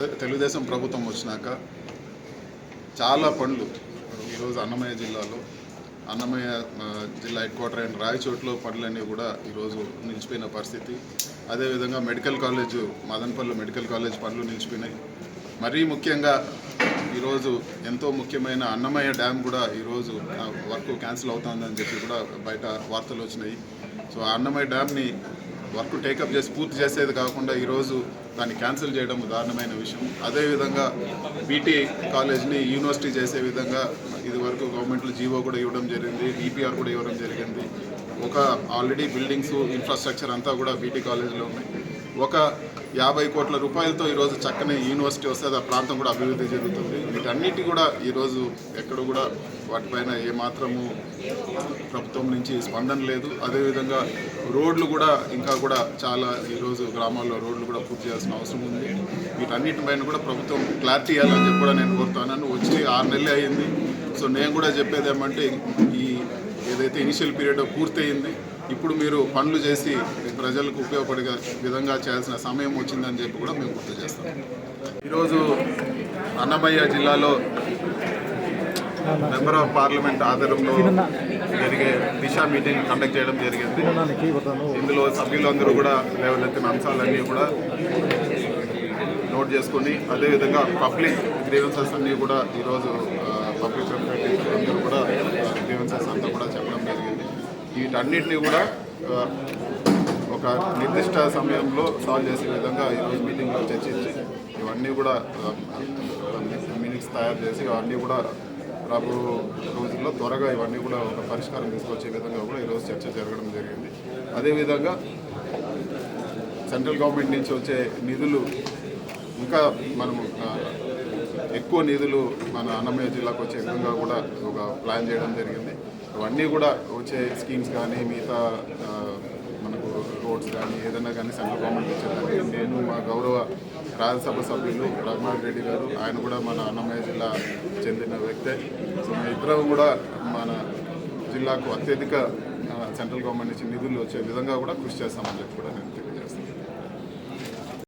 తెలుగుదేశం ప్రభుత్వం వచ్చినాక చాలా పనులు. ఈరోజు అన్నమయ్య జిల్లాలో అన్నమయ్య జిల్లా హెడ్ క్వార్టర్ అయిన రాయచోట్లో పనులన్నీ కూడా ఈరోజు నిలిచిపోయిన పరిస్థితి. అదేవిధంగా medical college Madanapalle medical college పనులు నిలిచిపోయినాయి. మరీ ముఖ్యంగా ఈరోజు ఎంతో ముఖ్యమైన అన్నమయ్య డ్యామ్ కూడా ఈరోజు వర్క్ క్యాన్సిల్ అవుతుందని చెప్పి కూడా బయట వార్తలు వచ్చినాయి. సో ఆ అన్నమయ్య డ్యామ్ని వర్క్ టేకప్ చేసి పూర్తి చేసేది కాకుండా ఈరోజు దాన్ని క్యాన్సిల్ చేయడం దారుణమైన విషయం. అదేవిధంగా బీటీ కాలేజ్ని యూనివర్సిటీ చేసే విధంగా ఇది వరకు గవర్నమెంట్లో జీవో కూడా ఇవ్వడం జరిగింది ఈపీఆర్ కూడా ఇవ్వడం జరిగింది. ఒక ఆల్రెడీ బిల్డింగ్స్ ఇన్ఫ్రాస్ట్రక్చర్ అంతా కూడా బీటీ కాలేజ్లో ఉన్నాయి. ఒక యాభై కోట్ల రూపాయలతో ఈరోజు చక్కని యూనివర్సిటీ వస్తే ఆ ప్రాంతం కూడా అభివృద్ధి జరుగుతుంది వీటన్నిటి కూడా ఈరోజు ఎక్కడ కూడా వాటిపైన ఏమాత్రము ప్రభుత్వం నుంచి స్పందన లేదు. అదేవిధంగా రోడ్లు కూడా ఇంకా కూడా చాలా ఈరోజు గ్రామాల్లో రోడ్లు కూడా పూర్తి చేయాల్సిన అవసరం ఉంది. వీటన్నిటిపైన కూడా ప్రభుత్వం క్లారిటీ ఇవ్వాలని చెప్పి కూడా నేను కోరుతాను వచ్చి ఆరు నెలలు అయ్యింది సో నేను కూడా చెప్పేది ఏమంటే ఈ ఏదైతే ఇనిషియల్ పీరియడ్ పూర్తయింది ఇప్పుడు మీరు పనులు చేసి ప్రజలకు ఉపయోగపడే విధంగా చేయాల్సిన సమయం వచ్చిందని చెప్పి కూడా మేము గుర్తు చేస్తాం. ఈరోజు అన్నమయ్య జిల్లాలో మెంబర్ ఆఫ్ పార్లమెంట్ ఆధ్వర్యంలో జరిగే దిశ మీటింగ్ కండక్ట్ చేయడం జరిగింది. ఇందులో సభ్యులందరూ కూడా లేవనెత్తిన అంశాలన్నీ కూడా నోట్ చేసుకొని అదేవిధంగా పబ్లిక్ గ్రీవెన్సెస్ అన్నీ కూడా ఈరోజు పబ్లిక్ రిప్రజెంటేటివ్ అందరూ కూడా గ్రీవెన్సెస్ అంతా కూడా చెప్పడం జరిగింది. వీటన్నిటిని కూడా ఒక నిర్దిష్ట సమయంలో సాల్వ్ చేసే విధంగా ఈరోజు మీటింగ్లో చర్చించి ఇవన్నీ కూడా మినిట్స్ తయారు చేసి ఇవన్నీ కూడా రాబో రోజుల్లో త్వరగా ఇవన్నీ కూడా ఒక పరిష్కారం తీసుకొచ్చే విధంగా కూడా ఈరోజు చర్చ జరగడం జరిగింది. అదేవిధంగా సెంట్రల్ గవర్నమెంట్ నుంచి వచ్చే నిధులు ఇంకా మనము ఎక్కువ నిధులు మన అన్నమయ్య జిల్లాకు వచ్చే విధంగా కూడా ఒక ప్లాన్ చేయడం జరిగింది. అవన్నీ కూడా వచ్చే స్కీమ్స్ కానీ మిగతా మనకు రోడ్స్ కానీ ఏదైనా కానీ సెంట్రల్ గవర్నమెంట్ ఇచ్చేదాన్ని నేను మా గౌరవ రాజ్యసభ సభ్యులు రఘునాథ్ రెడ్డి గారు ఆయన కూడా మన అన్నమయ్య జిల్లా చెందిన వ్యక్తే సో మా ఇద్దరం కూడా మన జిల్లాకు అత్యధిక సెంట్రల్ గవర్నమెంట్ నుంచి నిధులు వచ్చే విధంగా కూడా కృషి చేస్తామని చెప్పి కూడా నేను తెలియజేస్తున్నాను.